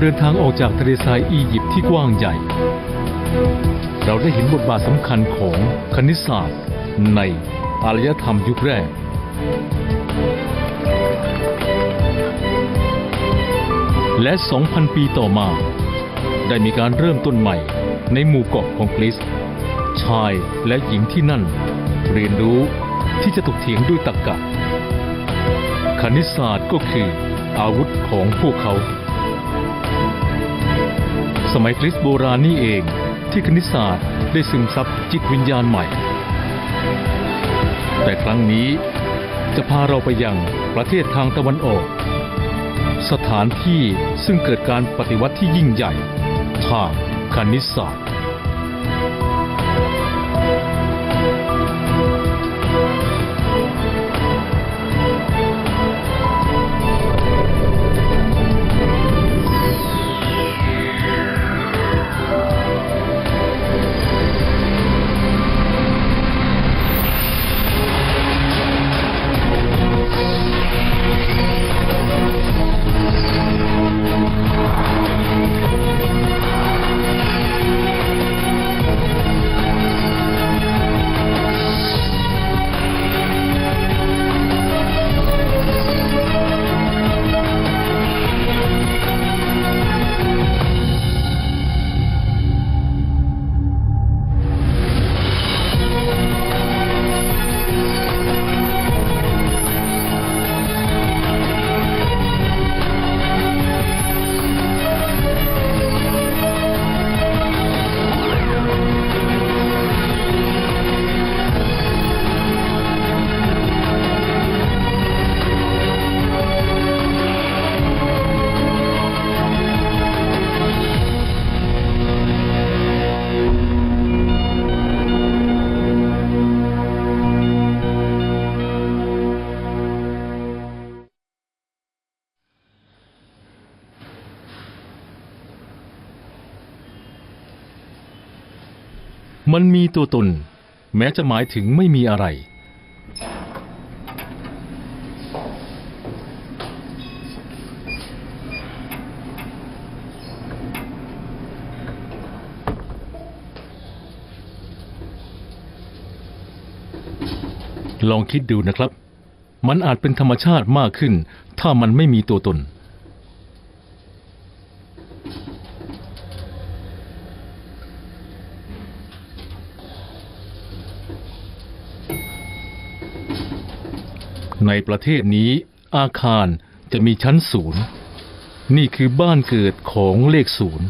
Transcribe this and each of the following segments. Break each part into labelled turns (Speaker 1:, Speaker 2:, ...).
Speaker 1: เดินทางออกจากทะเลทรายอียิปต์ที่กว้างใหญ่ เราได้เห็นบทบาทสำคัญของคณิตศาสตร์ ในอารยธรรมยุคแรก และ 2,000 ปีต่อมา ได้มีการเริ่มต้นใหม่ในหมู่เกาะของกรีซชายและหญิงที่นั่น เรียนรู้ที่จะถกเถียงด้วยตรรกะ คณิตศาสตร์ก็คืออาวุธของพวกเขา สมัยกริสโบราณนี่เอง ที่คณิตศาสตร์ได้ซึมซับจิตวิญญาณใหม่ แต่ครั้งนี้จะพาเราไปยังประเทศทางตะวันออก สถานที่ซึ่งเกิดการปฏิวัติที่ยิ่งใหญ่ ทางคณิตศาสตร์ มันมีตัวตน แม้จะหมายถึงไม่มีอะไร ลองคิดดูนะครับ มันอาจเป็นธรรมชาติมากขึ้น ถ้ามันไม่มีตัวตน ในประเทศนี้ อาคารจะมีชั้นศูนย์นี่คือบ้านเกิดของเลขศูนย์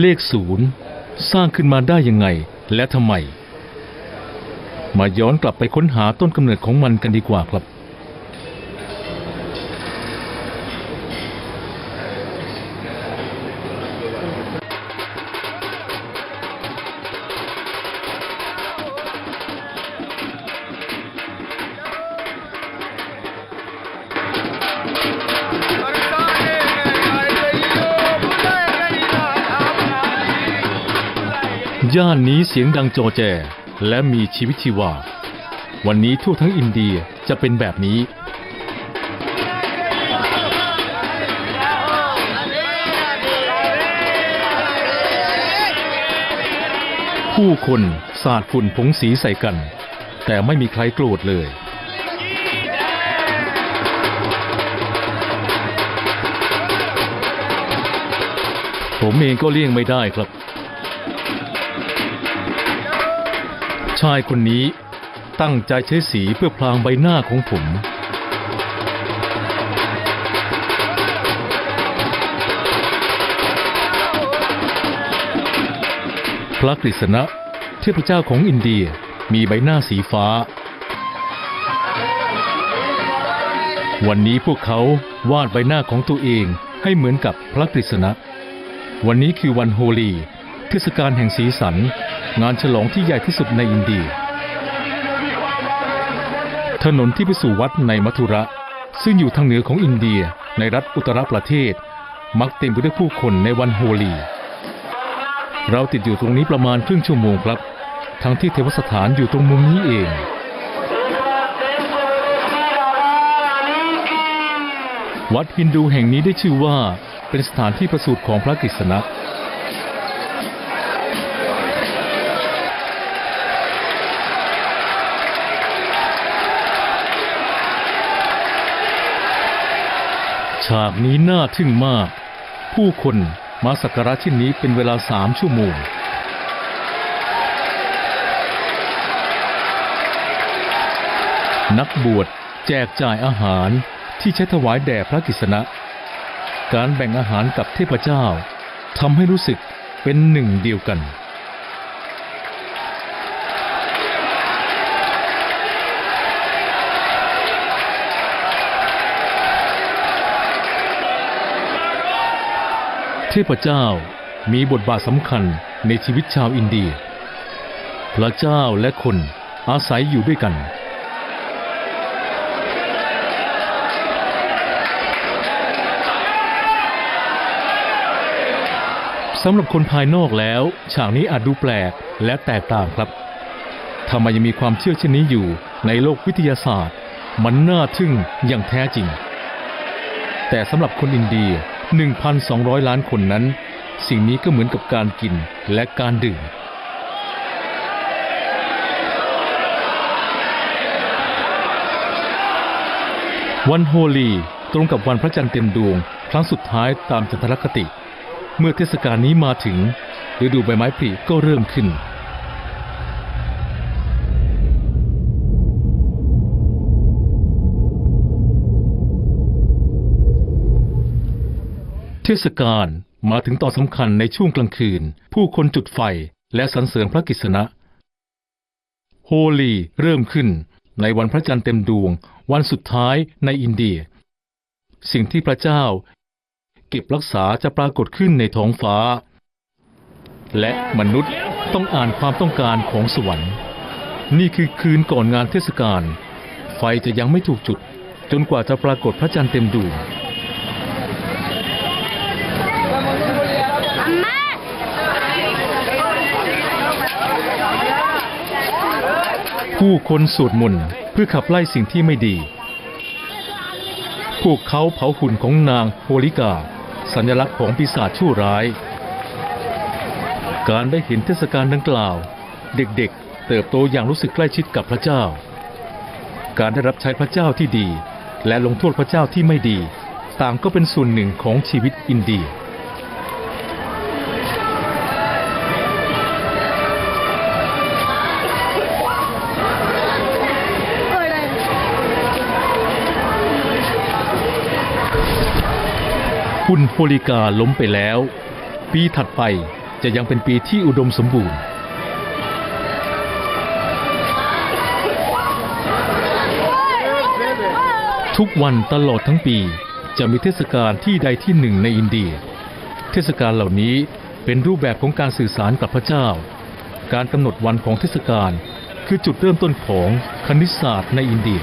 Speaker 1: เลขศูนย์สร้างขึ้นมาได้ยังไงและทำไม มาย้อนกลับไปค้นหาต้นกำเนิดของมันกันดีกว่าครับ ย่านนี้เสียงดังโจแจ และมีชีวิตชีวา วันนี้ทั่วทั้งอินเดียจะเป็นแบบนี้ ผู้คนสาดฝุ่นผงสีใส่กัน แต่ไม่มีใครโกรธเลยผมเองก็เลี่ยงไม่ได้ครับ ชายคนนี้ตั้งใจใช้สีเพื่อพรางใบหน้าของผม พระกฤษณะเทพเจ้าของอินเดียมีใบหน้าสีฟ้า วันนี้พวกเขาวาดใบหน้าของตัวเองให้เหมือนกับพระกฤษณะ วันนี้คือวันโฮลี เทศกาลแห่งสีสัน งานฉลองที่ใหญ่ที่สุดในอินเดีย ถนนที่ไปสู่วัดในมัทุระ ซึ่งอยู่ทางเหนือของอินเดียในรัฐอุตรประเทศ มักเต็มไปด้วยผู้คนในวันโฮลี เราติดอยู่ตรงนี้ประมาณครึ่งชั่วโมงครับ ทั้งที่เทวสถานอยู่ตรงมุมนี้เองวัดฮินดูแห่งนี้ได้ชื่อว่าเป็นสถานที่ประสูติของพระกฤษณะ ฉากนี้น่าทึ่งมาก ผู้คนมาสักการะที่นี้เป็นเวลาสามชั่วโมง นักบวชแจกจ่ายอาหารที่ใช้ถวายแด่พระกฤษณะ การแบ่งอาหารกับเทพเจ้าทำให้รู้สึกเป็นหนึ่งเดียวกัน ทพเจ้ามีบทบาทสำคัญในชีวิตชาวอินเดีย พระเจ้าและคนอาศัยอยู่ด้วยกัน สำหรับคนภายนอกแล้ว ฉากนี้อาจดูแปลกและแตกต่างครับทำไมยังมีความเชื่อเช่นนี้อยู่ในโลกวิทยาศาสตร์ มันน่าทึ่งอย่างแท้จริง แต่สำหรับคนอินเดีย 1,200 ล้านคนนั้น สิ่งนี้ก็เหมือนกับการกินและการดื่ม วันโฮลีตรงกับวันพระจันทร์เต็มดวง ครั้งสุดท้ายตามจันทรคติ เมื่อเทศกาลนี้มาถึงฤดูใบไม้ผลิก็เริ่มขึ้น เทศกาลมาถึงตอนสำคัญในช่วงกลางคืน ผู้คนจุดไฟและสรรเสริญพระกฤษณะ โฮลีเริ่มขึ้นในวันพระจันทร์เต็มดวง วันสุดท้ายในอินเดีย สิ่งที่พระเจ้า เก็บรักษาจะปรากฏขึ้นในท้องฟ้า และมนุษย์ต้องอ่านความต้องการของสวรรค์ นี่คือคืนก่อนงานเทศกาลไฟจะยังไม่ถูกจุด จนกว่าจะปรากฏพระจันทร์เต็มดวง ผู้คนสวดมนต์เพื่อขับไล่สิ่งที่ไม่ดี พวกเขาเผาหุ่นของนางโฮลิกา สัญลักษณ์ของปีศาจชั่วร้าย การได้เห็นเทศกาลดังกล่าว เด็กๆ เติบโตอย่างรู้สึกใกล้ชิดกับพระเจ้า การได้รับใช้พระเจ้าที่ดี และลงโทษพระเจ้าที่ไม่ดี ต่างก็เป็นส่วนหนึ่งของชีวิตอินเดีย หุ่นโฮลิกาล้มไปแล้ว ปีถัดไปจะยังเป็นปีที่อุดมสมบูรณ์ ทุกวันตลอดทั้งปีจะมีเทศกาลที่ใดที่หนึ่งในอินเดีย เทศกาลเหล่านี้เป็นรูปแบบของการสื่อสารกับพระเจ้า การกำหนดวันของเทศกาลคือจุดเริ่มต้นของคณิตศาสตร์ในอินเดีย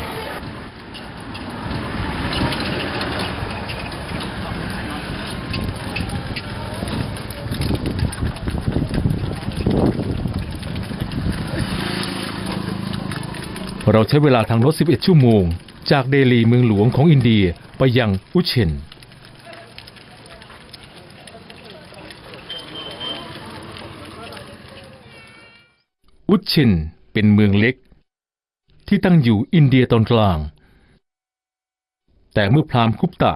Speaker 1: เราใช้เวลาทางรถ 11 ชั่วโมง จากเดลีเมืองหลวงของอินเดียไปยังอุเชน อุเชนเป็นเมืองเล็ก ที่ตั้งอยู่อินเดียตอนกลาง แต่เมื่อพราหมณ์คุปตะ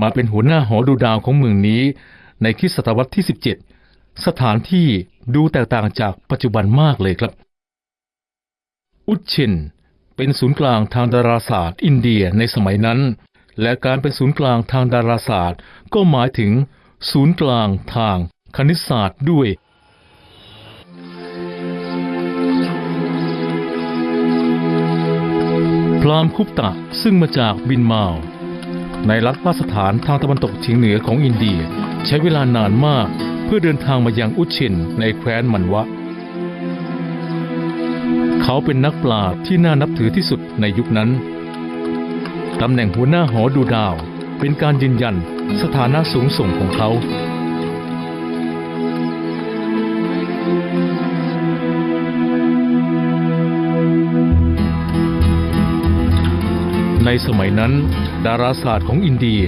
Speaker 1: มาเป็นหัวหน้าหอดูดาวของเมืองนี้ ในคริสตศตวรรษที่ 17 สถานที่ดูแตกต่างจากปัจจุบันมากเลยครับ อุเชน เป็นศูนย์กลางทางดาราศาสตร์ อินเดียในสมัยนั้น และการเป็นศูนย์กลางทางดาราศาสตร์ ก็หมายถึง ศูนย์กลางทางคณิตศาสตร์ด้วยพราหมณ์คุปตะซึ่งมาจากบินมาว ในรัฐราชฐานทางตะวันตกเฉียงเหนือของอินเดีย ใช้เวลานานมากเพื่อเดินทางมายังอุเชนในแคว้นมันวะ เขาเป็นนักปราชญ์ที่น่านับถือที่สุดในยุคนั้น ตำแหน่งหัวหน้าหอดูดาว เป็นการยืนยันสถานะสูงส่งของเขาในสมัยนั้น ดาราศาสตร์ของอินเดีย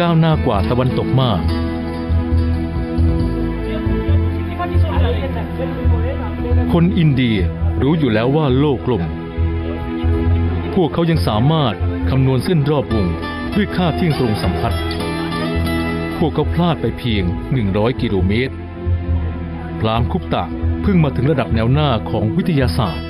Speaker 1: ก้าวหน้ากว่าตะวันตกมาก คนอินเดียรู้อยู่แล้วว่าโลกกลม พวกเขายังสามารถคำนวณเส้นรอบวงด้วยค่าเที่ยงตรงสัมพัทธ์พวกเขาพลาดไปเพียง 100 กิโลเมตร พรามคุปตะเพิ่งมาถึงระดับแนวหน้าของวิทยาศาสตร์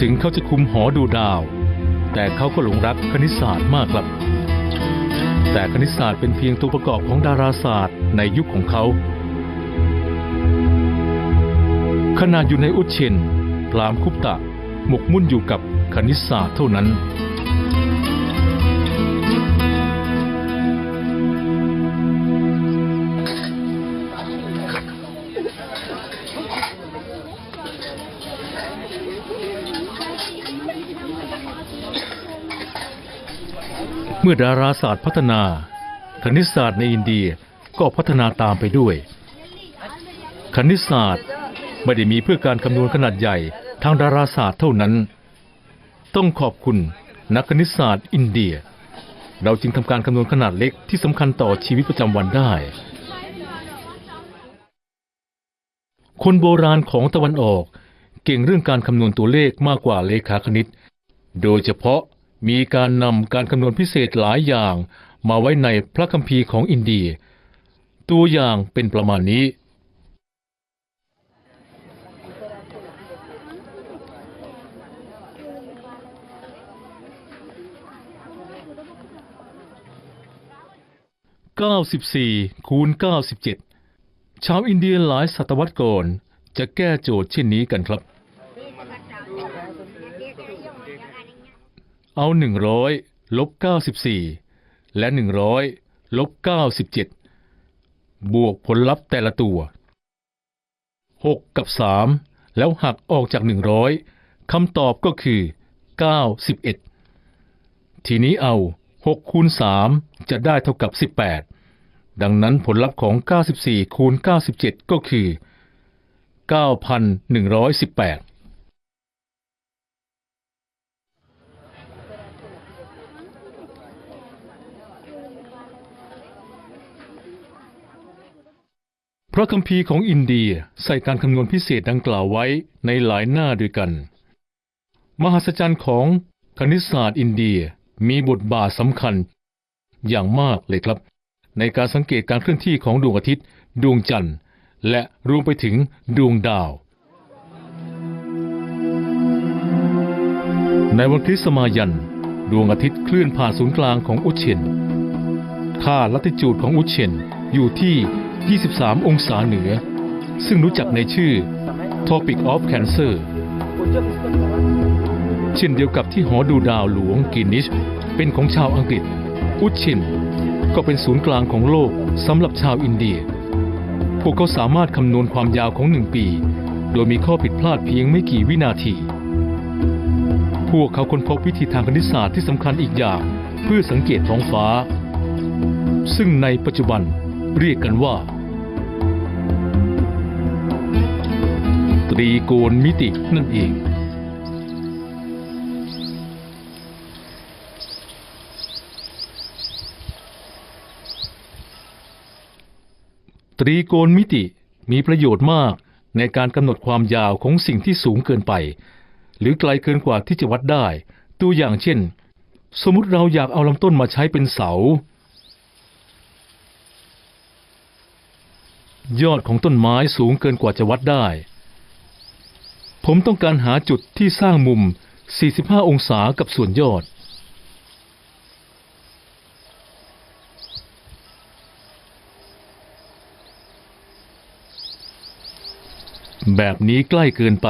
Speaker 1: ถึงเขาจะคุมหอดูดาว แต่เขาก็หลงรักคณิตศาสตร์มากครับ แต่คณิตศาสตร์เป็นเพียงตัวประกอบของดาราศาสตร์ในยุคของเขา ขณะอยู่ในอุชเชนพรามคุปตะ หมกมุ่นอยู่กับคณิตศาสตร์เท่านั้น มื่อดาราศาสตร์พัฒนา คณิตศาสตร์ในอินเดียก็พัฒนาตามไปด้วย คณิตศาสตร์ไม่ได้มีเพื่อการคำนวณขนาดใหญ่ทางดาราศาสตร์เท่านั้น ต้องขอบคุณนักคณิตศาสตร์อินเดีย เราจึงทำการคำนวณขนาดเล็กที่สำคัญต่อชีวิตประจำวันได้ คนโบราณของตะวันออกเก่งเรื่องการคำนวณตัวเลขมากกว่าเลขาคณิต โดยเฉพาะ มีการนำการคำนวณพิเศษหลายอย่างมาไว้ในพระคัมภีร์ของอินเดีย ตัวอย่างเป็นประมาณนี้ 94คูณ97 ชาวอินเดียหลายศตวรรษก่อนจะแก้โจทย์เช่นนี้กันครับ เอา 100ลบ94 และ 100ลบ97 บวกผลลัพธ์แต่ละตัว 6 กับ 3 แล้วหักออกจาก 100คำตอบก็คือ 91 ทีนี้เอา 6 คูณ 3 จะได้เท่ากับ 18 ดังนั้นผลลัพธ์ของ 94 คูณ 97 ก็คือ 9,118 พ ระคัมภีร์ของอินเดียใส่การคำนวณพิเศษดังกล่าวไว้ในหลายหน้าด้วยกัน มหัศจรรย์ของคณิตศาสตร์อินเดียมีบทบาทสำคัญ อย่างมากเลยครับ ในการสังเกตการเคลื่อนที่ของดวงอาทิตย์ ดวงจันทร์ และรวมไปถึงดวงดาว ในวันคริสต์มายัน ดวงอาทิตย์เคลื่อนผ่านศูนย์กลางของอุชเชน ค่าลัติจูดของอุชเชนอยู่ที่ 23 องศาเหนือ ซึ่งรู้จักในชื่อ Topic of Cancer เช่นเดียวกับที่หอดูดาวหลวงกินนิช เป็นของชาวอังกฤษ อุชเชนก็เป็นศูนย์กลางของโลกสำหรับชาวอินเดีย พวกเขาสามารถคำนวณความยาวของหนึ่งปี โดยมีข้อผิดพลาดเพียงไม่กี่วินาที พวกเขาค้นพบวิธีทางคณิตศาสตร์ที่สำคัญอีกอย่างเพื่อสังเกตท้องฟ้า ซึ่งในปัจจุบันเรียกกันว่า ตรีโกณมิตินั่นเอง ตรีโกณมิติมีประโยชน์มากในการกำหนดความยาวของสิ่งที่สูงเกินไป หรือไกลเกินกว่าที่จะวัดได้ ตัวอย่างเช่น สมมติเราอยากเอาลำต้นมาใช้เป็นเสา ยอดของต้นไม้สูงเกินกว่าจะวัดได้ ผมต้องการหาจุดที่สร้างมุม 45 องศากับส่วนยอด แบบนี้ใกล้เกินไป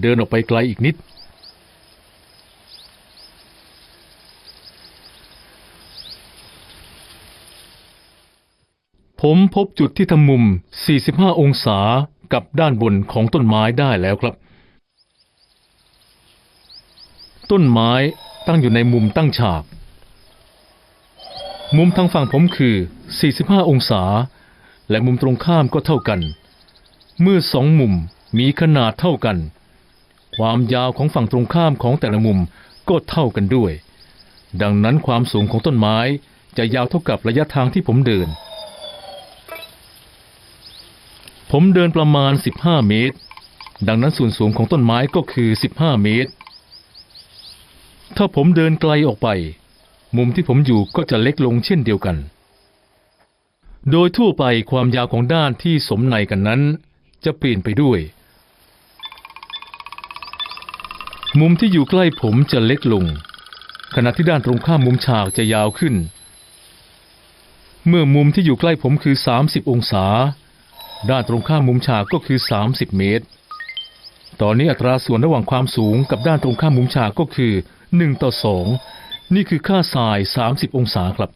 Speaker 1: เดินออกไปไกลอีกนิด ผมพบจุดที่ทำมุม 45 องศา กับด้านบนของต้นไม้ได้แล้วครับ ต้นไม้ตั้งอยู่ในมุมตั้งฉาก มุมทางฝั่งผมคือ 45 องศา และมุมตรงข้ามก็เท่ากัน เมื่อสองมุมมีขนาดเท่ากัน ความยาวของฝั่งตรงข้ามของแต่ละมุมก็เท่ากันด้วย ดังนั้นความสูงของต้นไม้จะยาวเท่ากับระยะทางที่ผมเดิน ผมเดินประมาณ 15 เมตร ดังนั้นส่วนสูงของต้นไม้ก็คือ 15 เมตร ถ้าผมเดินไกลออกไป มุมที่ผมอยู่ก็จะเล็กลงเช่นเดียวกัน โดยทั่วไปความยาวของด้านที่สมในกันนั้น จะเปลี่ยนไปด้วย มุมที่อยู่ใกล้ผมจะเล็กลง ขณะที่ด้านตรงข้ามมุมฉากจะยาวขึ้น เมื่อมุมที่อยู่ใกล้ผมคือ 30 องศา ด้านตรงข้ามมุมฉากก็คือ 30 เมตร ตอนนี้อัตราส่วนระหว่างความสูงกับด้านตรงข้ามมุมฉากก็คือ 1 ต่อ 2 นี่คือค่าทราย 30 องศาครับ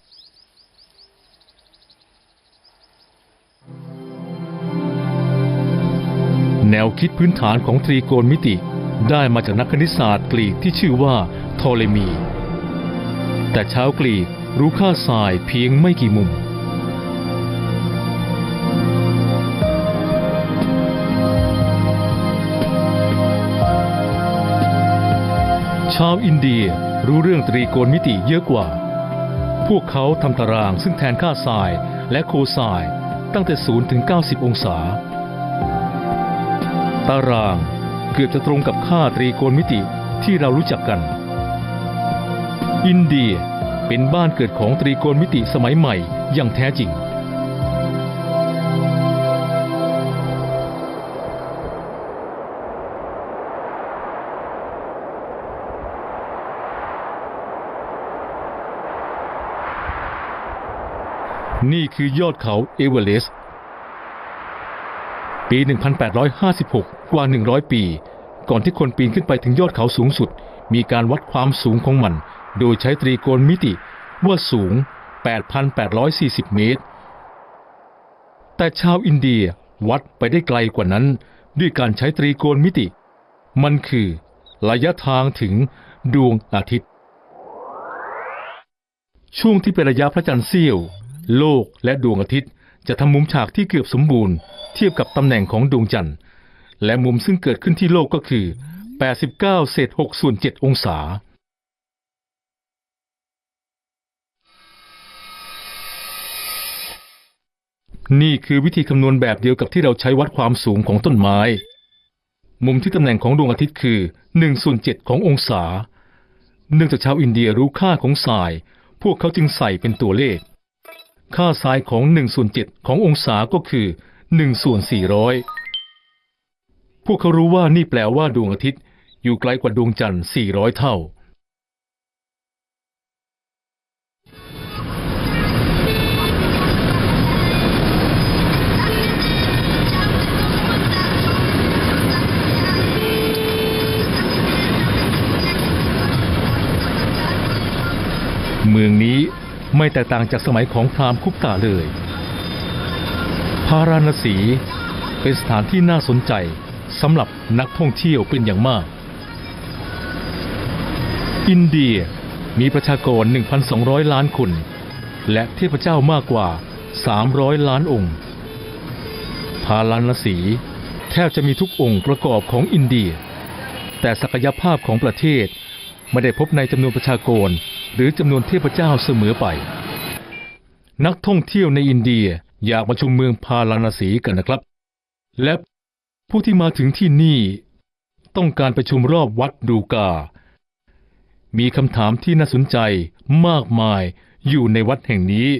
Speaker 1: แนวคิดพื้นฐานของตรีโกณมิติได้มาจากนักคณิตศาสตร์กรีกที่ชื่อว่าโทเลมี แต่ชาวกรีกรู้ค่าทรายเพียงไม่กี่มุมาวอินเดียรู้เรื่องตรีโกณมิติเยอะกว่า พวกเขาทำตารางซึ่งแทนค่าทรายและโคทรายตั้งแต่0ถึง 90 องศา ตารางเกือบจะตรงกับค่าตรีโกณมิติที่เรารู้จักกัน อินเดียเป็นบ้านเกิดของตรีโกณมิติสมัยใหม่อย่างแท้จริง นี่คือยอดเขาเอเวอเรสต์ปี 1856 กว่า 100 ปี ก่อนที่คนปีนขึ้นไปถึงยอดเขาสูงสุด มีการวัดความสูงของมัน โดยใช้ตรีโกณมิติว่าสูง 8,840 เมตร แต่ชาวอินเดียวัดไปได้ไกลกว่านั้น ด้วยการใช้ตรีโกณมิติ มันคือ ระยะทางถึงดวงอาทิตย์ ช่วงที่เป็นระยะพระจันทร์เสี้ยว โลกและดวงอาทิตย์ จะทำมุมฉากที่เกือบสมบูรณ์ เทียบกับตำแหน่งของดวงจันทร์ และมุมซึ่งเกิดขึ้นที่โลกก็คือ 89เศษ6ส่วน7องศา นี่คือวิธีคำนวณแบบเดียวกับที่เราใช้วัดความสูงของต้นไม้ มุมที่ตำแหน่งของดวงอาทิตย์คือ1ส่วน7ขององศา เนื่องจากชาวอินเดียรู้ค่าของทราย พวกเขาจึงใส่เป็นตัวเลข ค่าซ้ายของ1ส่วน7ขององศาก็คือ1ส่วน400 พวกเขารู้ว่านี่แปลว่าดวงอาทิตย์อยู่ไกลกว่าดวงจันทร์ 400 เท่า ไม่แตกต่างจากสมัยของพราหมณ์คุปตาเลย พาราณสีเป็นสถานที่น่าสนใจสำหรับนักท่องเที่ยวเป็นอย่างมาก อินเดียมีประชากร 1,200 ล้านคน และเทพเจ้ามากกว่า 300 ล้านองค์ พาราณสีแทบจะมีทุกองค์ประกอบของอินเดีย แต่ศักยภาพของประเทศไม่ได้พบในจำนวนประชากร หรือจำนวนเทพเจ้าเสมอไป นักท่องเที่ยวในอินเดียอยากมาชมเมืองพาราณสีกันนะครับ และผู้ที่มาถึงที่นี่ ต้องการไปชมรอบวัดดูกา มีคำถามที่น่าสนใจมากมายอยู่ในวัดแห่งนี้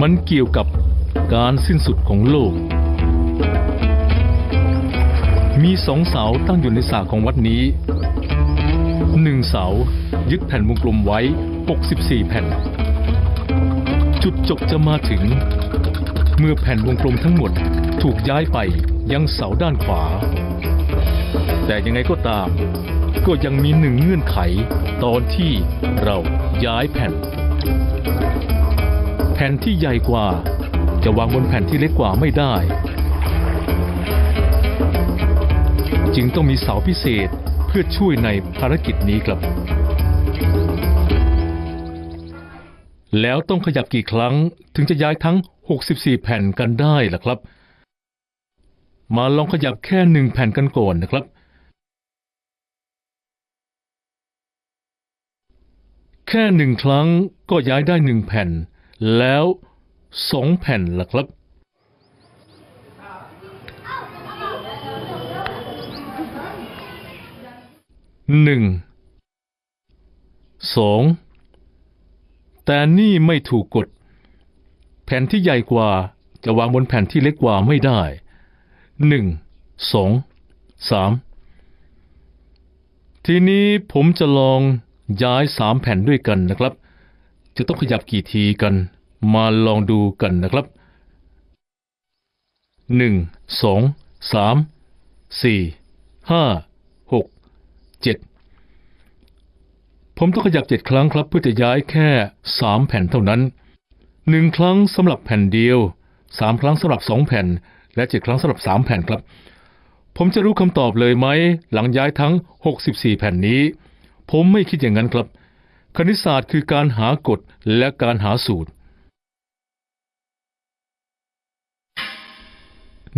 Speaker 1: มันเกี่ยวกับการสิ้นสุดของโลก มีสองเสาตั้งอยู่ในสาของวัดนี้ หนึ่งเสา ยึดแผ่นวงกลมไว้ 64 แผ่น จุดจบจะมาถึง เมื่อแผ่นวงกลมทั้งหมดถูกย้ายไปยังเสาด้านขวา แต่ยังไงก็ตาม ก็ยังมีหนึ่งเงื่อนไข ตอนที่เราย้ายแผ่น แผ่นที่ใหญ่กว่า จะวางบนแผ่นที่เล็กกว่าไม่ได้ จึงต้องมีเสาพิเศษ เพื่อช่วยในภารกิจนี้ครับ แล้วต้องขยับกี่ครั้งถึงจะย้ายทั้ง 64 แผ่นกันได้ล่ะครับ มาลองขยับแค่หนึ่งแผ่นกันก่อนนะครับ แค่หนึ่งครั้งก็ย้ายได้หนึ่งแผ่น แล้วสองแผ่นล่ะครับ หนึ่งสองแต่นี่ไม่ถูกกฎ แผ่นที่ใหญ่กว่าจะวางบนแผ่นที่เล็กกว่าไม่ได้หนึ่งสองสามทีนี้ผมจะลองย้ายสามแผ่นด้วยกันนะครับ จะต้องขยับกี่ทีกัน มาลองดูกันนะครับหนึ่งสองสามสี่ห้า เจ็ดผมต้องขยับเจ็ดครั้งครับเพื่อจะย้ายแค่สามแผ่นเท่านั้นหนึ่งครั้งสำหรับแผ่นเดียวสามครั้งสำหรับสองแผ่น และเจ็ดครั้งสำหรับสามแผ่นครับ ผมจะรู้คำตอบเลยไหมหลังย้ายทั้ง 64 แผ่นนี้ ผมไม่คิดอย่างนั้นครับ คณิตศาสตร์คือการหากฎและการหาสูตร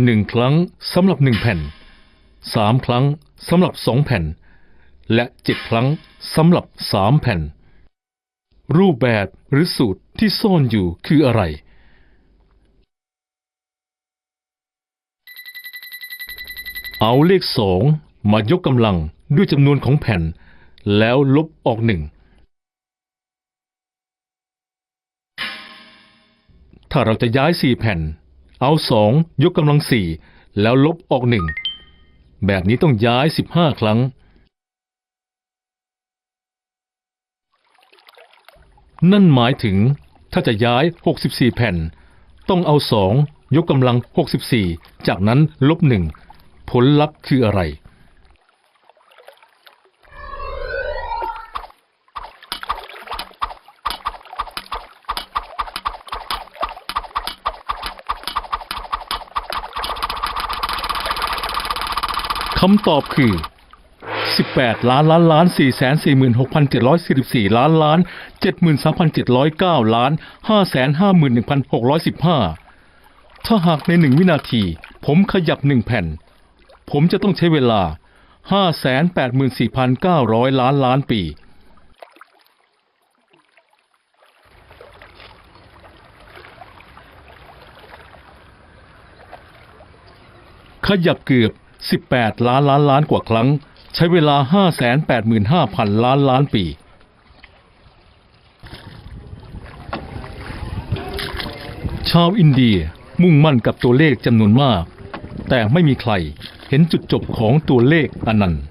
Speaker 1: หนึ่งครั้งสำหรับหนึ่งแผ่นสามครั้งสำหรับสองแผ่น และเจ็ดครั้งสำหรับสามแผ่น รูปแบบหรือสูตรที่ซ่อนอยู่คืออะไร เอาเลขสองมายกกำลังด้วยจำนวนของแผ่น แล้วลบออกหนึ่งถ้าเราจะย้ายสี่แผ่น เอาสองยกกำลังสี่แล้วลบออกหนึ่งแบบนี้ต้องย้ายสิบห้าครั้ง นั่นหมายถึงถ้าจะย้าย 64 แผ่น ต้องเอาสองยกกำลัง 64 จากนั้นลบหนึ่งผลลัพธ์คืออะไร คำตอบคือ 18 ล้านล้านล้าน4 4 6 7 4 4 ล้านล้าน 73,709 ล้าน 551,615 ถ้าหากในหนึ่งวินาที ผมขยับหนึ่งแผ่น ผมจะต้องใช้เวลา 584,900 ล้านล้านปี ขยับเกือบ 18 ล้านล้านล้านกว่าครั้ง ใช้เวลา 585,000 ล้านล้านปี ชาวอินเดียมุ่งมั่นกับตัวเลขจำนวนมาก แต่ไม่มีใครเห็นจุดจบของตัวเลขอนันต์